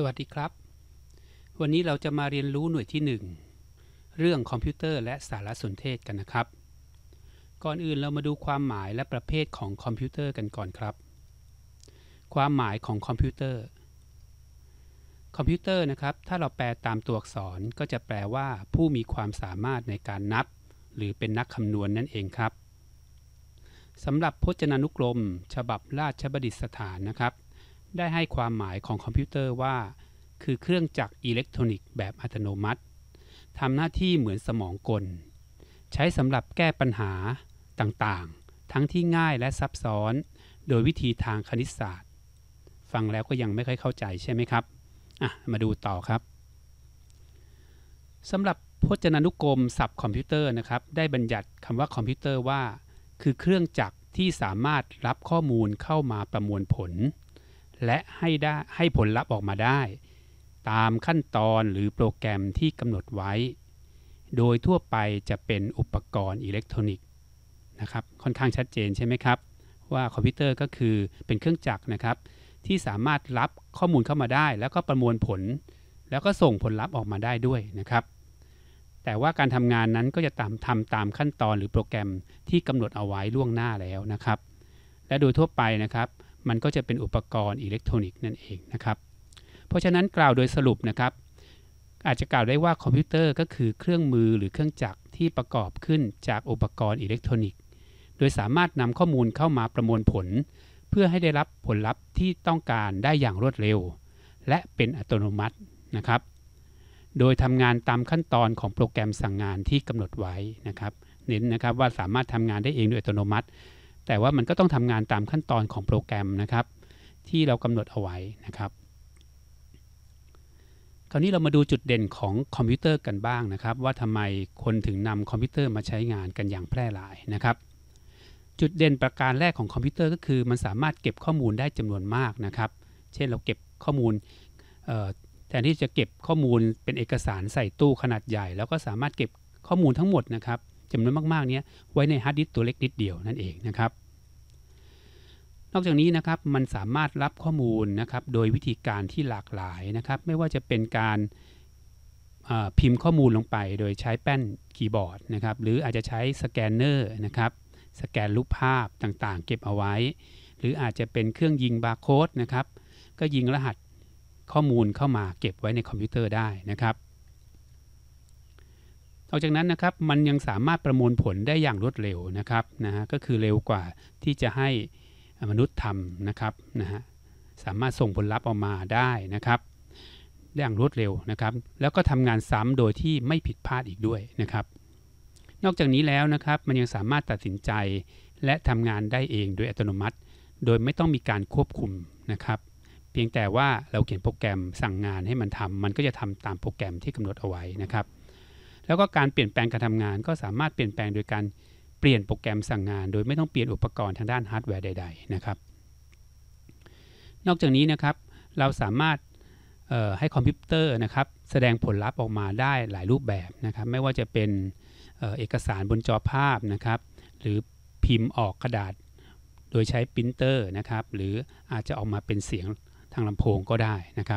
สวัสดีครับ วันนี้เราจะมาเรียนรู้หน่วยที่ 1 เรื่องคอมพิวเตอร์และสารสนเทศกันนะครับ ก่อนอื่นเรามาดูความหมายและประเภทของคอมพิวเตอร์กันก่อนครับ ความหมายของคอมพิวเตอร์ คอมพิวเตอร์นะครับ ถ้าเราแปลตามตัวอักษรก็จะแปลว่า ผู้มีความสามารถในการนับ หรือเป็นนักคำนวณนนั่นเองครับสำหรับพจนานุกรม ฉบับราชบัณฑิตสถานนะครับ ได้ให้ความหมายของคอมพิวเตอร์ว่า คือเครื่องจักรอิเล็กทรอนิกส์แบบอัตโนมัติทำหน้าที่เหมือนสมองกล ใช้สำหรับแก้ปัญหาต่างๆ ทั้งที่ง่ายและซับซ้อน โดยวิธีทางคณิตศาสตร์ ฟังแล้วก็ยังไม่ค่อยเข้าใจใช่ไหมครับอะมาดูต่อครับสำหรับพจนานุกรมศัพท์คอมพิวเตอร์นะครับ ได้บัญญัติคำว่าคอมพิวเตอร์ว่า คือเครื่องจักรที่สามารถรับข้อมูลเข้ามาประมวลผล และให้ได้ให้ผลลัพธ์ออกมาได้ ตามขั้นตอนหรือโปรแกรมที่กำหนดไว้ โดยทั่วไปจะเป็นอุปกรณ์อิเล็กทรอนิกส์นะครับค่อนข้างชัดเจนใช่ไหมครับ ว่าคอมพิวเตอร์ก็คือเป็นเครื่องจักรนะครับ ที่สามารถรับข้อมูลเข้ามาได้ แล้วก็ประมวลผล แล้วก็ส่งผลลัพธ์ออกมาได้ด้วยนะครับ แต่ว่าการทำงานนั้นก็จะตามทำตามขั้นตอนหรือโปรแกรมที่กำหนดเอาไว้ล่วงหน้าแล้วนะครับ และโดยทั่วไปนะครับ มันก็จะเป็นอุปกรณ์อิเล็กทรอนิกส์นั่นเองนะครับ เพราะฉะนั้นกล่าวโดยสรุปนะครับ อาจจะกล่าวได้ว่าคอมพิวเตอร์ก็คือเครื่องมือหรือเครื่องจักรที่ประกอบขึ้นจากอุปกรณ์อิเล็กทรอนิกส์ โดยสามารถนำข้อมูลเข้ามาประมวลผล เพื่อให้ได้รับผลลัพธ์ที่ต้องการได้อย่างรวดเร็ว และเป็นอัตโนมัตินะครับ โดยทำงานตามขั้นตอนของโปรแกรมสั่งงานที่กำหนดไว้นะครับ เน้นนะครับว่าสามารถทำงานได้เองโดยอัตโนมัติ แต่ว่ามันก็ต้องทำงานตามขั้นตอนของโปรแกรมนะครับ ที่เรากำหนดเอาไว้นะครับ คราวนี้เรามาดูจุดเด่นของคอมพิวเตอร์กันบ้างนะครับ ว่าทำไมคนถึงนำคอมพิวเตอร์มาใช้งานกันอย่างแพร่หลายนะครับ จุดเด่นประการแรกของคอมพิวเตอร์ก็คือ มันสามารถเก็บข้อมูลได้จำนวนมากนะครับ เช่นเราเก็บข้อมูลแทนที่จะเก็บข้อมูลเป็นเอกสารใส่ตู้ขนาดใหญ่ แล้วก็สามารถเก็บข้อมูลทั้งหมดนะครับ จำนวนมากๆนี้ไว้ในฮาร์ดดิสตัวเล็กนิดเดียวนั่นเองนะครับ นอกจากนี้นะครับมันสามารถรับข้อมูลนะครับโดยวิธีการที่หลากหลายนะครับ ไม่ว่าจะเป็นการพิมพ์ข้อมูลลงไป โดยใช้แป้นคีย์บอร์ดนะครับ หรืออาจจะใช้สแกนเนอร์นะครับ สแกนรูปภาพต่างๆ เก็บเอาไว้ หรืออาจจะเป็นเครื่องยิงบาร์โค้ดนะครับ ก็ยิงรหัสข้อมูลเข้ามาเก็บไว้ในคอมพิวเตอร์ได้นะครับ นอกจากนั้นนะครับมันยังสามารถประมวลผลได้อย่างรวดเร็วนะครับนะฮะก็คือเร็วกว่าที่จะให้มนุษย์ทำนะครับนะฮะสามารถส่งผลลัพธ์ออกมาได้นะครับได้อย่างรวดเร็วนะครับ แล้วก็ทำงานซ้ำโดยที่ไม่ผิดพลาดอีกด้วยนะครับ นอกจากนี้แล้วนะครับมันยังสามารถตัดสินใจ และทำงานได้เองโดยอัตโนมัติ โดยไม่ต้องมีการควบคุมนะครับ เพียงแต่ว่าเราเขียนโปรแกรมสั่งงานให้มันทำมันก็จะทำตามโปรแกรมที่กำหนดเอาไว้นะครับ แล้วก็การเปลี่ยนแปลงการทำงาน ก็สามารถเปลี่ยนแปลงโดยการเปลี่ยนโปรแกรมสั่งงาน โดยไม่ต้องเปลี่ยนอุปกรณ์ทางด้านฮาร์ดแวร์ใด ๆ นะครับ นอกจากนี้นะครับ เราสามารถให้คอมพิวเตอร์นะครับ แสดงผลลัพธ์ออกมาได้หลายรูปแบบนะครับ ไม่ว่าจะเป็นเเอกสารบนจอภาพนะครับ หรือพิมพ์ออกกระดาษ โดยใช้ปรินเตอร์นะครับ หรืออาจจะออกมาเป็นเสียงทางลำโพงก็ได้นะครับ